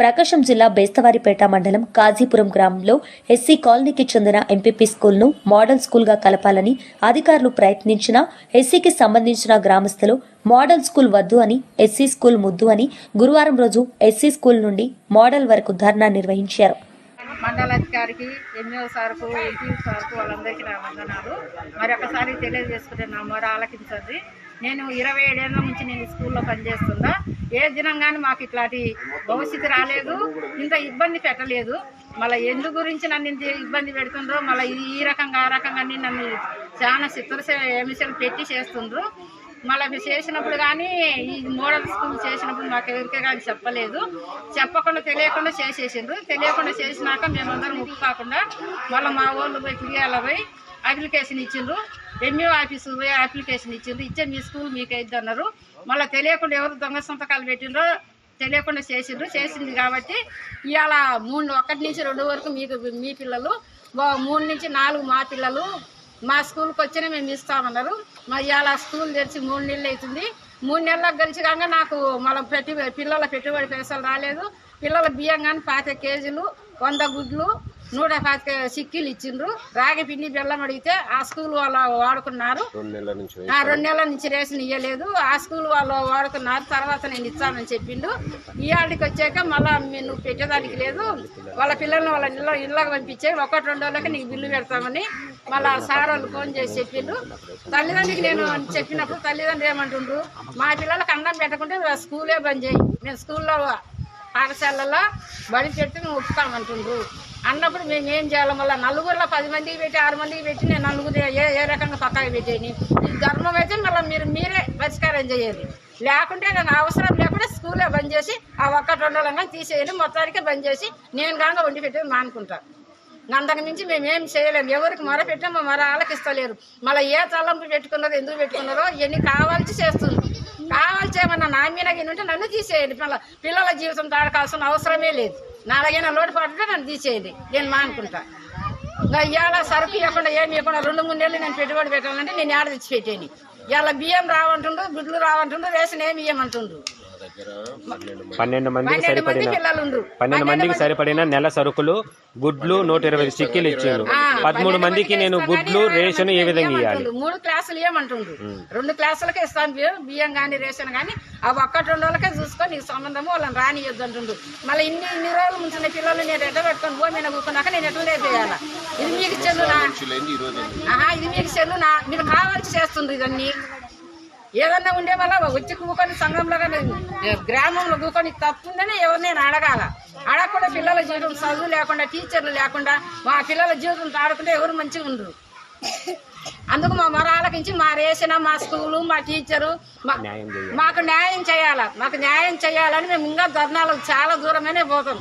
ప్రకాశం జిల్లా బేస్తవారిపేట మండలం కాజీపురం గ్రామంలో ఎస్సీ కాలనీకి చెందిన ఎంపీపీ స్కూల్ను మోడల్ స్కూల్గా కలపాలని అధికారులు ప్రయత్నించినా ఎస్సీకి సంబంధించిన గ్రామస్తులు మోడల్ స్కూల్ వద్దు అని ఎస్సీ స్కూల్ ముద్దు అని గురువారం రోజు ఎస్సీ స్కూల్ నుండి మోడల్ వరకు ధర్నా నిర్వహించారు. మండలాధికారికి ఎంఓ సార్కు ఎంపీ సార్కు వాళ్ళందరికీ నా వందనాలు. మరి ఒకసారి తెలియజేసుకుంటే నా మొర ఆలకించండి. నేను ఇరవై ఏడేళ్ళ నుంచి నేను స్కూల్లో పనిచేస్తుందా ఏ దినం కానీ మాకు ఇట్లాంటి భవిష్యత్తు రాలేదు. ఇంత ఇబ్బంది పెట్టలేదు. మళ్ళీ ఎందు గురించి నన్ను ఇంత ఇబ్బంది పెడుతుండ్రో మళ్ళీ ఈ రకంగా ఆ రకంగా నన్ను చాలా చిత్ర ఎమిషన్ పెట్టి చేస్తుండ్రు. మళ్ళీ అవి చేసినప్పుడు కానీ ఈ మోడల్ స్కూల్ చేసినప్పుడు మాకు ఎవరికే కానీ చెప్పలేదు. చెప్పకుండా తెలియకుండా చేసేసిండ్రు. తెలియకుండా చేసినాక మేమందరం ముక్కు కాకుండా మళ్ళీ మా వాళ్ళు పోయి ఫిర్యాల పోయి అప్లికేషన్ ఇచ్చిండ్రు. ఎంఈఓ ఆఫీస్ పోయి అప్లికేషన్ ఇచ్చిండ్రు. ఇచ్చే మీ స్కూల్ మీకు అయిద్ది అన్నారు మళ్ళీ తెలియకుండా ఎవరు దొంగ సంతకాలు పెట్టిండ్రో తెలియకుండా చేసిండ్రు. చేసింది కాబట్టి ఇవాళ మూడు ఒకటి నుంచి రెండు వరకు మీకు మీ పిల్లలు మూడు నుంచి నాలుగు మా పిల్లలు మా స్కూల్కి వచ్చినా మేము ఇస్తామన్నారు. మా ఇవాళ స్కూల్ తెరిచి మూడు నెలలు అవుతుంది. మూడు నెలలకు గెలిచి కాక నాకు మనం పెట్టి పిల్లల పెట్టుబడి పైసలు రాలేదు. పిల్లల బియ్యం కానీ పాత కేజీలు వంద గుడ్లు నూట పాతిక సిక్కీలు ఇచ్చిండ్రు. రాగి పిండి బెల్లం అడిగితే ఆ స్కూల్ వాళ్ళు వాడుకున్నారు. రెండు నెలల నుంచి ఆ రెండు నెలల నుంచి రేషన్ ఇవ్వలేదు ఆ స్కూల్ వాళ్ళు వాడుకున్నారు. తర్వాత నేను ఇస్తానని చెప్పిండు. ఈ ఆడికి వచ్చాక మళ్ళా నువ్వు పెట్టేదానికి లేదు. వాళ్ళ పిల్లల్ని వాళ్ళ ఇళ్ళ ఇళ్ళకి పంపించే ఒకటి రెండు రోజులకి నీకు బిల్లు పెడతామని మళ్ళా సార్ వాళ్ళు ఫోన్ చేసి చెప్పిండు. తల్లిదండ్రికి నేను చెప్పినప్పుడు తల్లిదండ్రులు ఏమంటుండ్రు? మా పిల్లలకు అన్నం పెట్టకుంటే స్కూలే బంద్ చేయి. మేము స్కూల్లో పాఠశాలలో బడి పెడితే మేము ఒప్పుతామంటుండ్రు. అన్నప్పుడు మేము ఏం చేయాలి? మళ్ళీ నలుగురిలో పది మందికి పెట్టి ఆరు మందికి పెట్టి నేను నలుగురు ఏ ఏ రకంగా పక్కకి పెట్టేని ఇది ధర్మం అయితే మళ్ళీ మీరు మీరే పరిష్కారం చేయాలి. లేకుంటే నేను అవసరం లేకుండా స్కూలే బంద్ చేసి ఆ ఒక్క రెండు కానీ తీసేయండి మొత్తానికి బంద్ చేసి నేను కాగా వండి పెట్టేది మానుకుంటాను అంతకు మించి మేము ఏం చేయలేము ఎవరికి మొర పెట్టామో మొర ఆలకిస్తలేరు. మళ్ళీ ఏ తలంపు పెట్టుకున్నారో ఎందుకు పెట్టుకున్నారో ఇవన్నీ కావాల్సి చేస్తుంది. కావాల్సి ఏమన్నా నా మీద ఉంటే నన్ను తీసేయండి. మళ్ళీ పిల్లల జీవితం తాడకాల్సిన అవసరమే లేదు. నాలుగైనా లోటు పడితే నన్ను తీసేది. నేను మానుకుంటా ఇంకా ఇవాళ సరుకు ఇవ్వకుండా ఏమి ఇవ్వకుండా రెండు మూడు నెలలు నేను పెట్టుబడి పెట్టాలంటే నేను ఏడ తెచ్చి పెట్టేని ఇవాళ బియ్యం రావంటుండ్రు గుడ్లు రావంటుండ్రు రేషన్ ఏమి ఇవ్వమంటుండ్రు పన్నెండు మందికి సరిపడిన పన్నెండు మందికి సరిపడిన నెల సరుకులు గుడ్లు నూట ఇరవై చిక్కీలు ఇచ్చారు పదమూడు మందికి నేను గుడ్లు రేషన్ ఏ విధంగా ఇవ్వాలి? మూడు క్లాసులు ఏమంటుండు? రెండు క్లాసులకే ఇస్తాను బియ్యం కానీ రేషన్ కానీ ఆ ఒక్కటి రెండు రోజులకే చూసుకొని నీకు సంబంధము వాళ్ళని రానియొద్దు అంటుండు. మళ్ళీ ఇన్ని ఇన్ని రోజులు ముంచిన పిల్లలు నేను ఎట్ట పెట్టుకొని భూమి మీద కూకున్నాక నేను ఎట్లా లేపేయాల ఇది మీకు చెల్లునా ఆహా ఇది మీకు చెల్లునా మీరు కావాల్సి చేస్తుండ్రు ఇదన్నీ ఏదన్నా ఉండే వల్ల వచ్చి కూకొని సంఘంలో గ్రామంలో కూకొని తప్పుందని ఎవరు నేను అడగాల. అడగకుండా పిల్లల జీవితం చదువు లేకుండా టీచర్లు లేకుండా మా పిల్లల జీవితం ఆడకుండా ఎవరు మంచిగా ఉండరు. అందుకు మా మొరాలకించి మా రేషన్ మా స్కూలు మా టీచరు మాకు న్యాయం చేయాల. మాకు న్యాయం చేయాలని మేము ఇంకా ధర్నాలకు చాలా దూరమైనా పోతాం.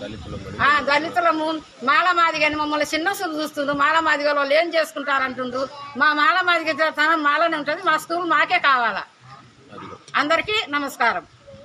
ఆ దళితులము మాల మాదిగని మమ్మల్ని చిన్న చూపు చూస్తుండ్రు. మాల మాదిగ వాళ్ళు ఏం చేసుకుంటారు అంటుండ్రు మా మాల మాదిగ తనం మాలనే ఉంటుంది మా స్కూల్ మాకే కావాలా? అందరికీ నమస్కారం